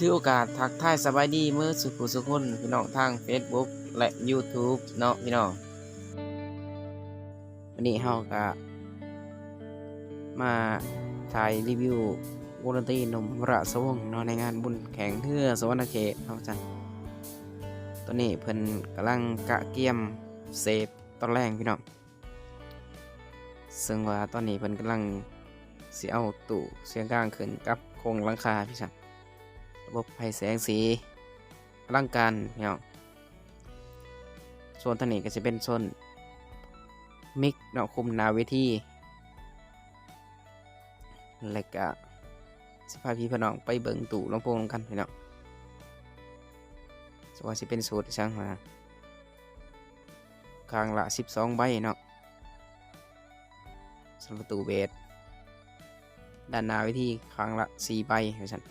ถือโอกาสทักทายสบายดีเมื่อสุขุสุขคนพี่น้องทาง Facebook และ YouTube เนาะพี่น้องวันนี้เฮาก็มาถ่ายรีวิววงดนตรีนมระสวงศ์เนาะในงานบุญแข่งเทือสวรรณเขตเนาจ้ะตัวนี้เพิ่นกำลังกะเกียมเซฟตอนแรกพี่น้องซึ่งว่าตอนนี้เพิ่นกำลังสิเอาตู้เสียงกลางขึ้นกับโครงหลังคาพี่ชัน ระบบไฟแสงสีอลังการพี่น้องโซนทางนี้ก็จะเป็นโซนมิกเนาะคุมนาเวทีแล้วก็สิพาพี่พน้องไปเบิ่งตู่ลำโพงกันพี่น้องสว่าสิเป็นสูตรช่างมาคางละ 12 ใบเนาะสำหรับตูเบสด้านหน้าเวทีคางละ 4 ใบพี่ชัน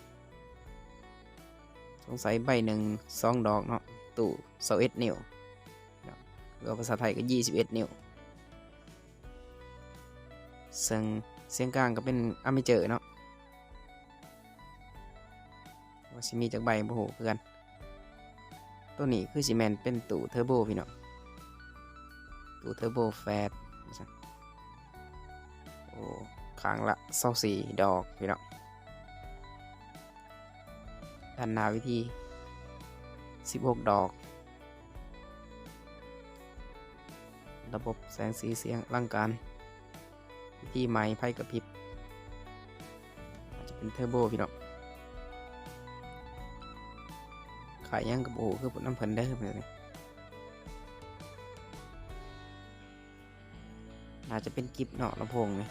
สงสัยใบหนึ่งสองดอกเนาะตู่เสาเอ็ดนิ้วเกือว่าภาษาไทยก็ยี่สิบเอ็ดนิ้วซึ่งเสียงกลางก็เป็นอเมเจอร์เนาะว่าสิมีจากใบบ่โหเพื่อนตัวนี้คือซีเมนเป็นตู่เทอร์โบพี่เนาะตู่เทอร์โบแฟตโอ้ข้างละเศร้าสี่ดอกพี่เนาะ ด้านนาวิธี 16 ดอก ระบบแสงสีเสียงร่างการวิธีไม้ไพ่กระพริบอาจจะเป็นเทอร์โบพี่น้องขายยังกับโอคือปุ่นน้ำเพลินได้อเลยน่าจะเป็นกิฟเนาะลำโพงเนี่ย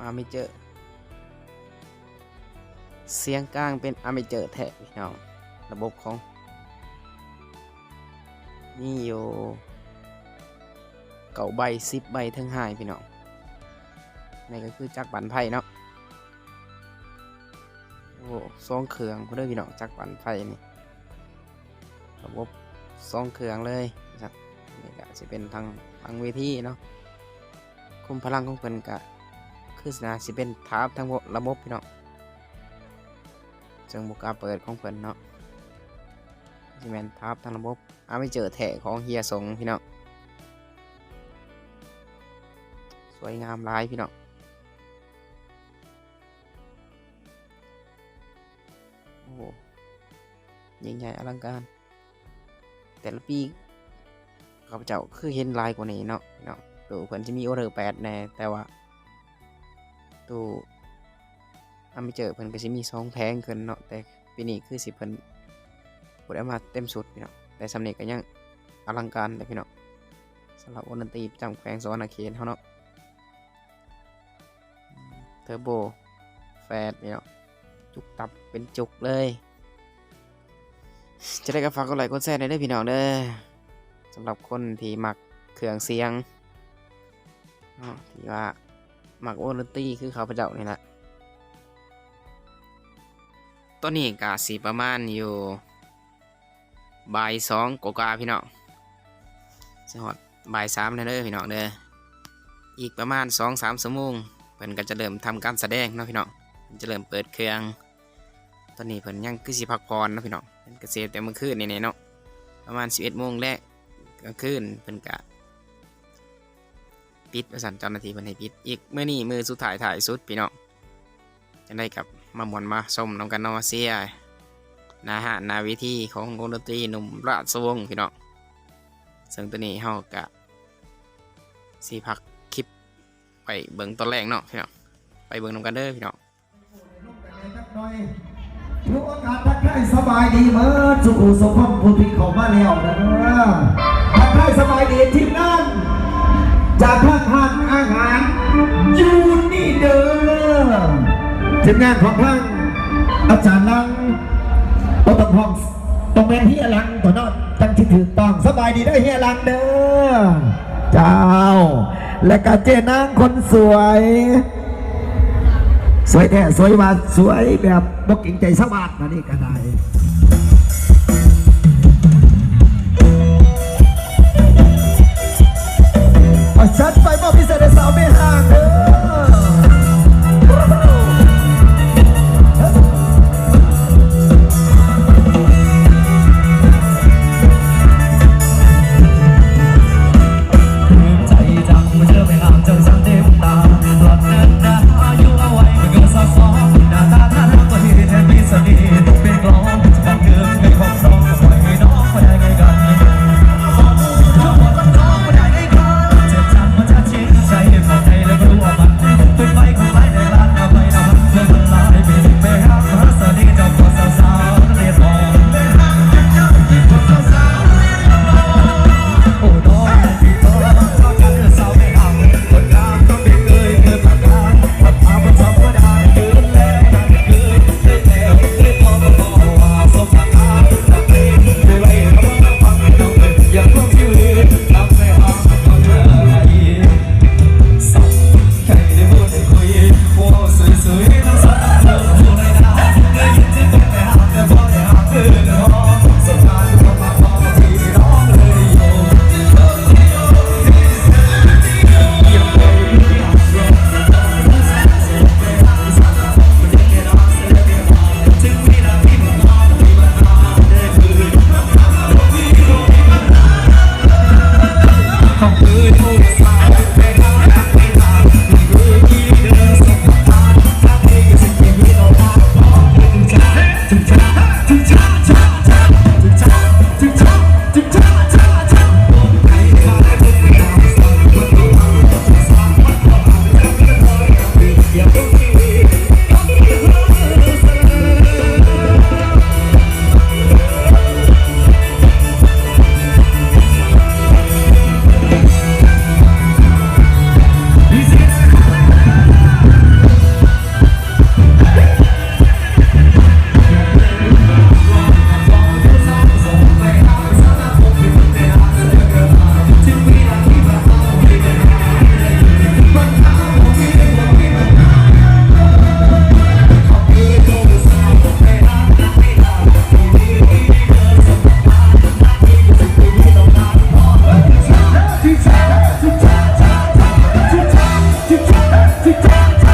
อาไม่เจอ เสียงกลางเป็นอาไม่เจอแท้พี่น้องระบบของนี่อยู่เก่าใบสิบใบทั้งหายพี่น้องนี่ก็คือจักรบันไพ่เนาะโอ้สองเครื่องเพื่อนพี่น้องจักรบันไพ่นี่ระบบสองเครื่องเลยนะครับนี่ก็จะเป็นทางทางเวทีเนาะคุมพลังของเพิ่นกะ คือสนาสิเป็นทาบทั้งระบบพี่น้องจึงบุกาเปิดของเพิ่นเนาะสิเป็นทาบทั้งระบบอาไม่เจอแถของเฮียสงพี่น้องสวยงามลายพี่น้องโอ้โหยิ่งใหญ่อลังการ แต่ละปีข้าพเจ้าคือเห็นลายกว่านี้เนาะพี่น้องดูเพิ่นจะมีโอเดอร์แปดแน่แต่ว่า ตู้อาไม่เจอเพิ่นก็สิมีสองแพงขึ้นเนาะแต่ปีนี้คือสิเพิ่นบ่ได้มาเต็มสุดพี่น้องแต่สำเนียงก็ยังอลังการเลยพี่น้องสำหรับวงดนตรีประจำแขวงสวรรณเขตเฮาเนาะเทอร์โบแฟดพี่น้องจุกตับเป็นจุกเลยจะได้ก็ฝากกดไลค์กดแชร์ได้ด้อพี่น้องเด้อสำหรับคนที่มักเครื่องเสียงเนาะที่ว่า มักโอดนตรีคือเขาพระเจ้านี่แหละตัวนี้กาสีประมาณอยู่บ่ายสองกว่าพี่น้องสิฮอดบ่ายสามเลยเด้อพี่น้องเด้ออีกประมาณสองสามชั่วโมงเพิ่นก็จะเริ่มทำการแสดงเนาะพี่น้องเนจะเริ่มเปิดเครื่องตอนนี้เพิ่นยังคือสิพักผ่อนเนาะพี่น้องเพิ่นก็เสียแต่เมื่อคืนนี่เนาะประมาณสิบเอ็ดโมงแรกกลางคืนเพิ่นก็ ปิดประสานเจ้าหน้าที่เพิ่นให้ปิด อีกเมื่อนี้มือสุดท้ายถ่ายสุดพี่น้องจะได้กับมามวนมาชมน้องกันนอเซียนาหารหนาวิธีของวงดนตรีหนุ่มราชวงศ์พี่น้องซึ่งตัวนี้เฮากะสีพักคลิปไปเบิ่งตอนแรกเนาะพี่น้องไปเบิ่งน้องกันเด้อพี่น้องทุกโอกาสทักทายสบายดีเมื่อสุขุสุขมผู้ที่เข้ามาแล้วนะทักทายสบายดีทีมงาน จากทางทานอาหารยูนี่เด้อทีมงานของทางอาจารย์ลังโอตพองตรงแมนเฮียลังตัวนอดตั้งที่ถูกต้องสบายดีได้เฮียลังเด้อเจ้า และกาเจนางคนสวย สวยแท้สวยมาสวยแบบบกกิ่งใจสวัสดนะนี่ก็ได้ Yeah.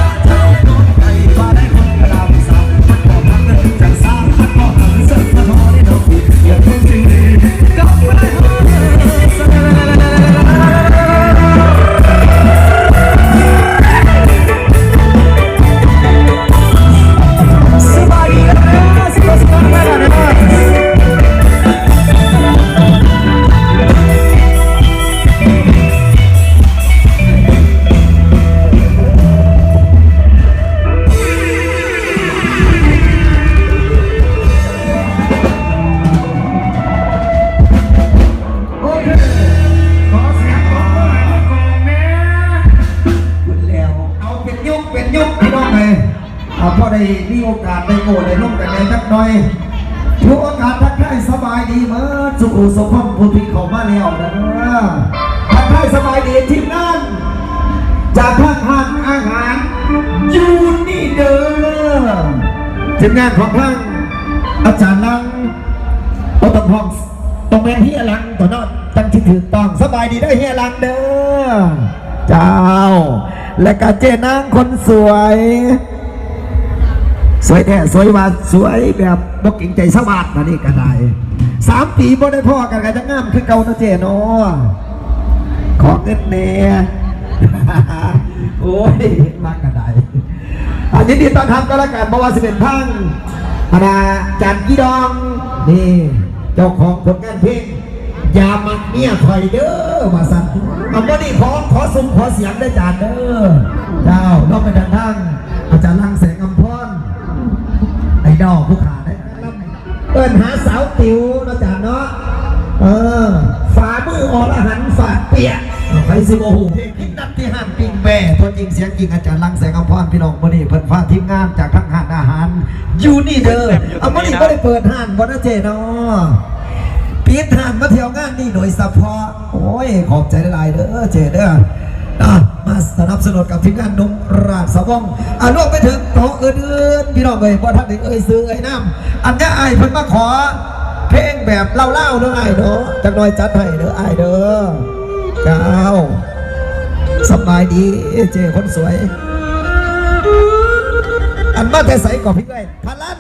มีโอกาสได้โง่ได้ร่วมกันในจักหน่อยถือโอกาสทักทายสบายดีเมื่อสุขุสุขภาพผู้ที่เข้ามาแล้วนะทักทายสบายดีทีมงานจากทางห้างอาหารยูนี่เด้อทีมงานของทางอาจารย์ลังอตองพองตรงแมนเฮียลังตัวนอดตั้งที่ถือต้องสบายดีได้เฮียลังเด้อเจ้า และกาเจนางคนสวย สวยแท้สวยหวานสวยแบบบกกิ่งใจสวัสดนะนี่ก็ได้สามปีบ่ได้พ่อกันกันจะงามคือเก่านะเจเนาะขอเงินแหน่โอ้ยมากกระไดอันนี้ดีต้อนรับก็แล้วกันเพราะว่าสิเป็นพังอาณาจารย์กีดอง นี่ เจ้าของผลงานเพลงยามักเมียคอยเด้อมาสั่นเอาบ่นี่ขอขอสมขอเสียงได้จานเด้อเจ้าน้องไปดังทาง ไอ้ดอกผู้ขาได้เอิ้นหาสาวติ๋วเนาะจานเนาะเออฝ่ามืออรหันต์ฝ่าเปียกใครสิโมโหเพลงกินนัดที่ห้านปิ้งแม่ตัวจริงเสียงจริงอาจารย์ลังแสงอภรพี่น้องมื่อนี้เพิ่นฟ้าทีมงานจากทั้งห้านอาหารอยู่นี่เด้อเอามื่อนี้ก็ได้เปิดห้านบ่นะเจเนาะปิดห้านมาเที่ยวงานนี่โดยเฉพาะโอ้ยขอบใจหลายๆเด้อเจเด้ออะมาสนับสนุนกับทีมงานนมราชสวงอะรวมไปถึงโต๊ะอื่นๆ พี่น้องเอ้ยบ่ทันได้เอ้ยซื้อเอ้ยน้ำอันนี้ไอ้เพิ่นมาขอ เพลงแบบเล่าๆเด้อไอ้เด้อจักน้อยจัดให้เด้อไอ้เด้อเจ้าสบายดีเจคนสวย อันมาแต่ใสก่อนพี่เลยพลา